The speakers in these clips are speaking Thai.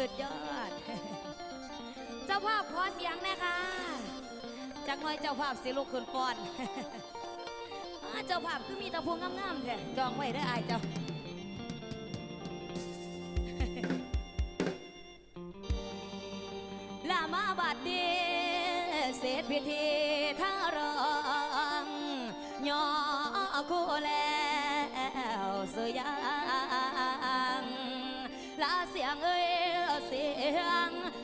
สุดยอด เจ้าภาพขอเสียงนะคะจากน้อยเจ้าภาพสิลุกขึ้นก่อนเจ้าภาพคือมีตะพวงงามๆแท้จองไว้ได้อายเจ้าลามาบัดเดเสร็จพิธี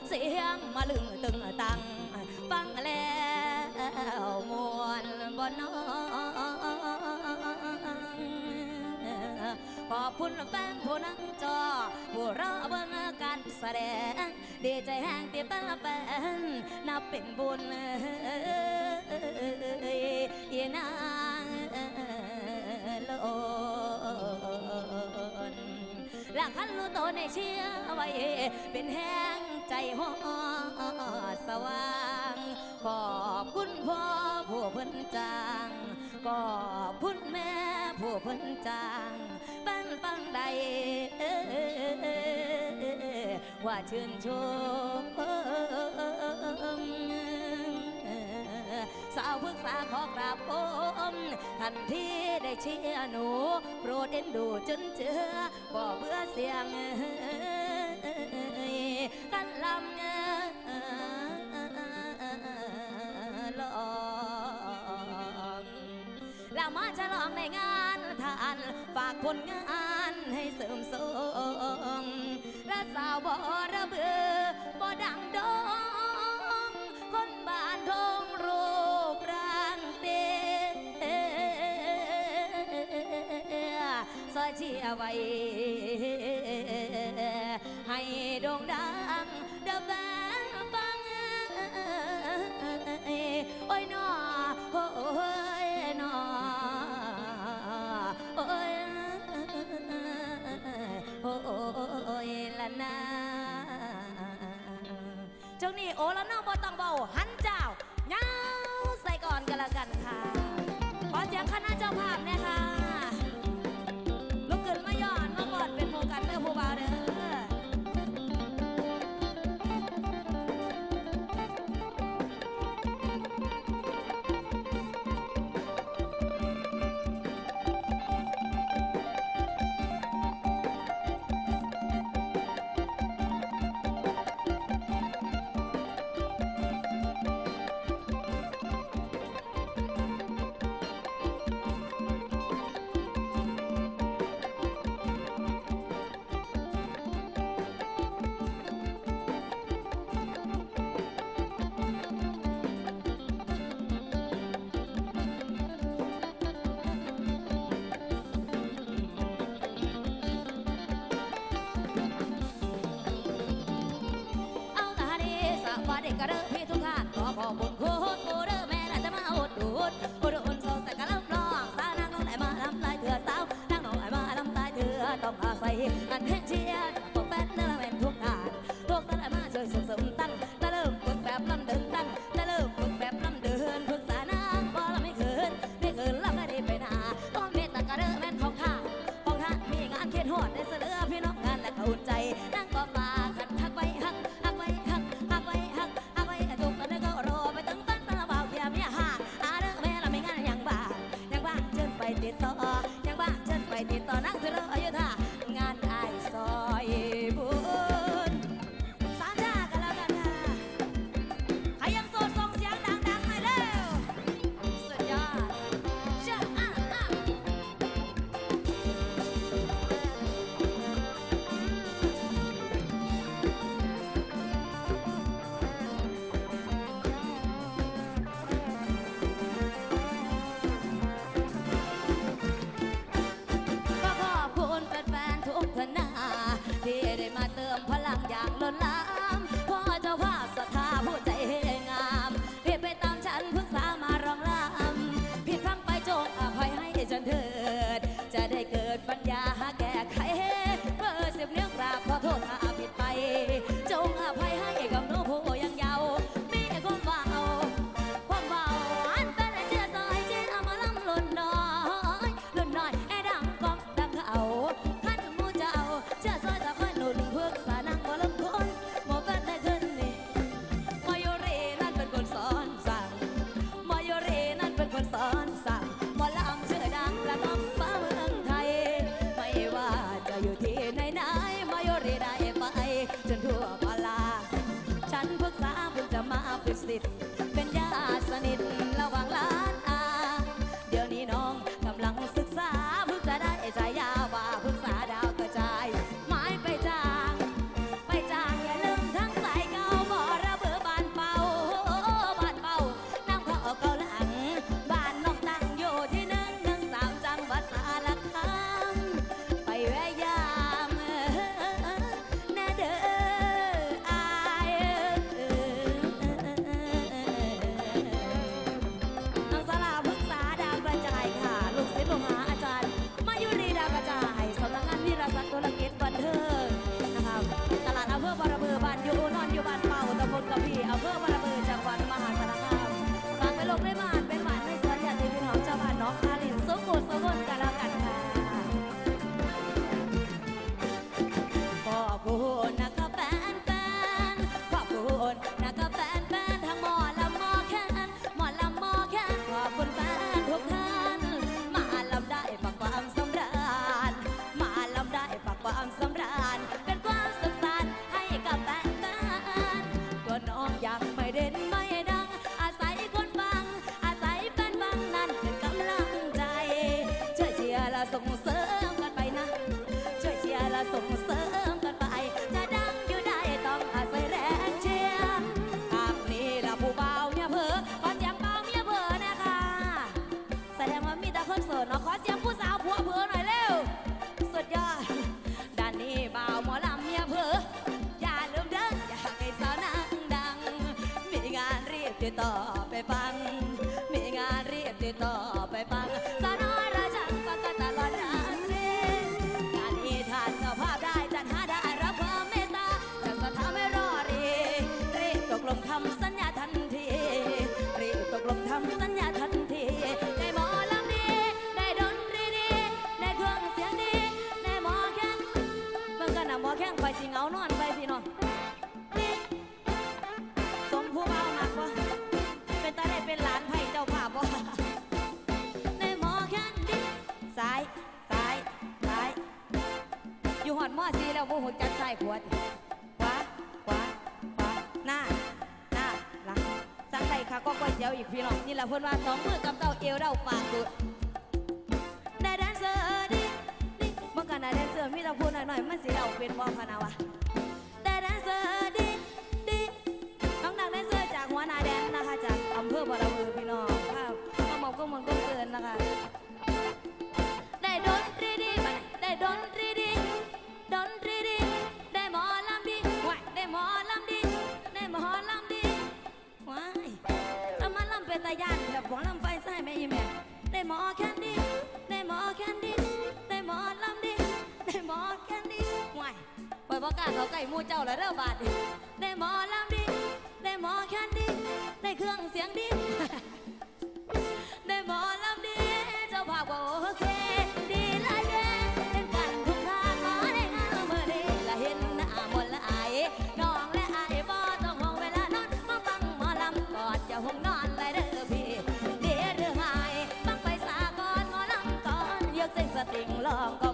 เสียงมาลึงตึงตังฟังแล้วมวนบนน้องขอบคุณแฟนผู้นั่งจอผู้รอเบิ่งการแสดงดีใจแห้งที่ตาแฟนนับเป็นบุญยีนางลนหลังคันรู้ตัวในเชียร์ไว้เป็นแห้ง ใจหอสว่าง ขอบคุณพ่อผู้เพิ่นจางขอบคุณแม่ผู้เพิ่นจางปังปังใดว่าชื่นชมสาวพึกษาขอกราบผมทันทีได้เชียหนู โปรดเอ็นดูจนเจอบ่เบื่อเสียง กันลำเงลองแล้วมาฉลองในงานทานฝากผลงานให้เสริมสงและสาวบ่ระเบือบ่ดังดองคนบ้านทงรูปร่างเตี้ยซอยเชียไว้ สวัส อยากไปเด่นไม่ ติดต่อไปฟัง มีงานรีบติดต่อไปฟังสนอราชังประกาศตลอดราตรีงานนี้ท่านเจ้าภาพได้จัดหาได้รับความเมตตาจะสถาไม่รอรีรีบตกลงทำสัญญาทันทีรีบตกลงทำสัญญาทันทีในหมอลำดีได้ดนตรีดีได้เครื่องเสียงดีได้หมอแข้งเมื่อกันหมอแข้งไปสิเงานอนไปสิหน้อง สี่แล้วบ่หกจัดใส่ขวดขวาขวาขวาหน้าหน้าหลังสั่งใส่ขาก็ก๋วยเตี๋ยวอีกพี่น้องนี่แหละเพิ่นว่าสองมือกับเต้าเอวเด้าปากดุดได้แดนเซอร์ดิดิเมื่อกันได้แดนเซอร์มีแต่พูดหน่อยหน่อยมันสีเราเป็นบ่พะนาวะ กล้าเขาไก่มูเจ้าละเรื่อบาดได้หมอลำดี ได้หมอแคนดี ได้เครื่องเสียงดี ได้หมอลำดี เจ้าภาพว่าโอเค ดีละเด้เป็นกันทุกทางหมอได้งานเมื่อได้ละเห็นหน้ามนละอายน้องและอายบ่ต้องห่วงเวลานอนมาฟังหมอลำกอดอย่าห่วงนอนเลยเด้อพี่เดี๋ยวเด้อหายฟังไปสาก่อนหมอลำก่อนยกใจสติงลองก็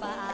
bye.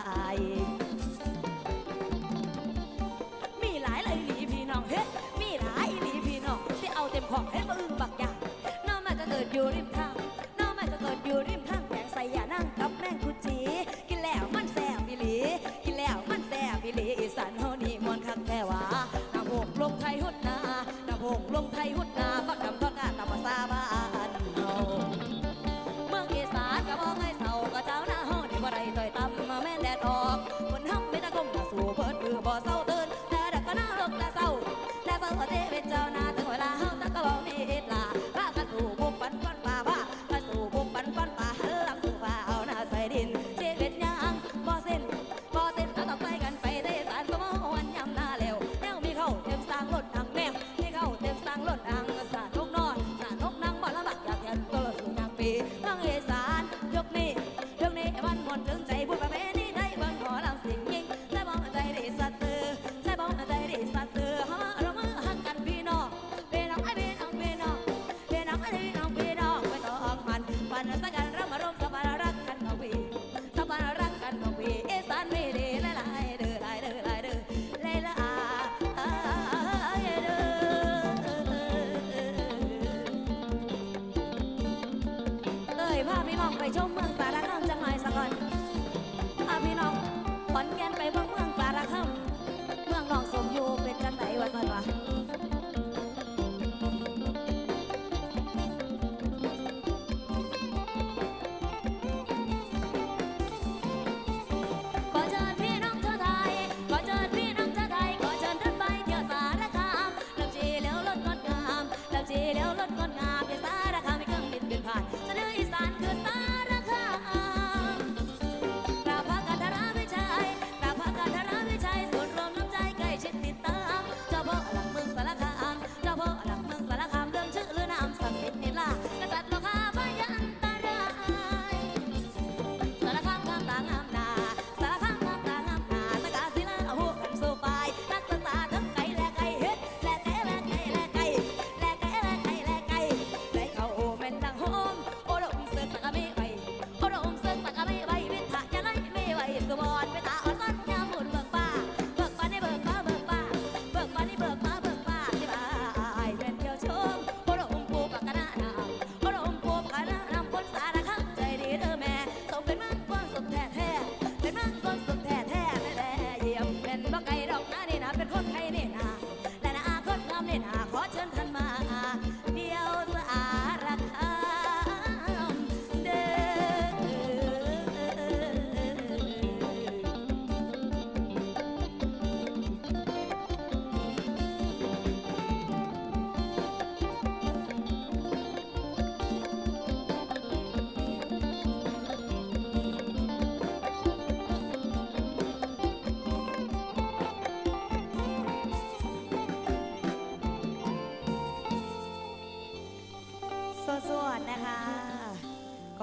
Trong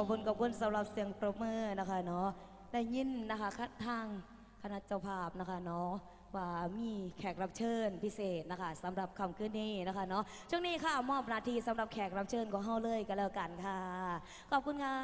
คุณขอบคุณสำหรับเสียงปรบมือนะคะเนาะได้ยินนะคะคัดทางคณะเจ้าภาพนะคะเนาะว่ามีแขกรับเชิญพิเศษนะคะสำหรับคำขึ้นนี้นะคะเนาะช่วงนี้ค่ะมอบนาทีสำหรับแขกรับเชิญของเฮาเลยก็แล้วกันค่ะ ขอบคุณค่ะ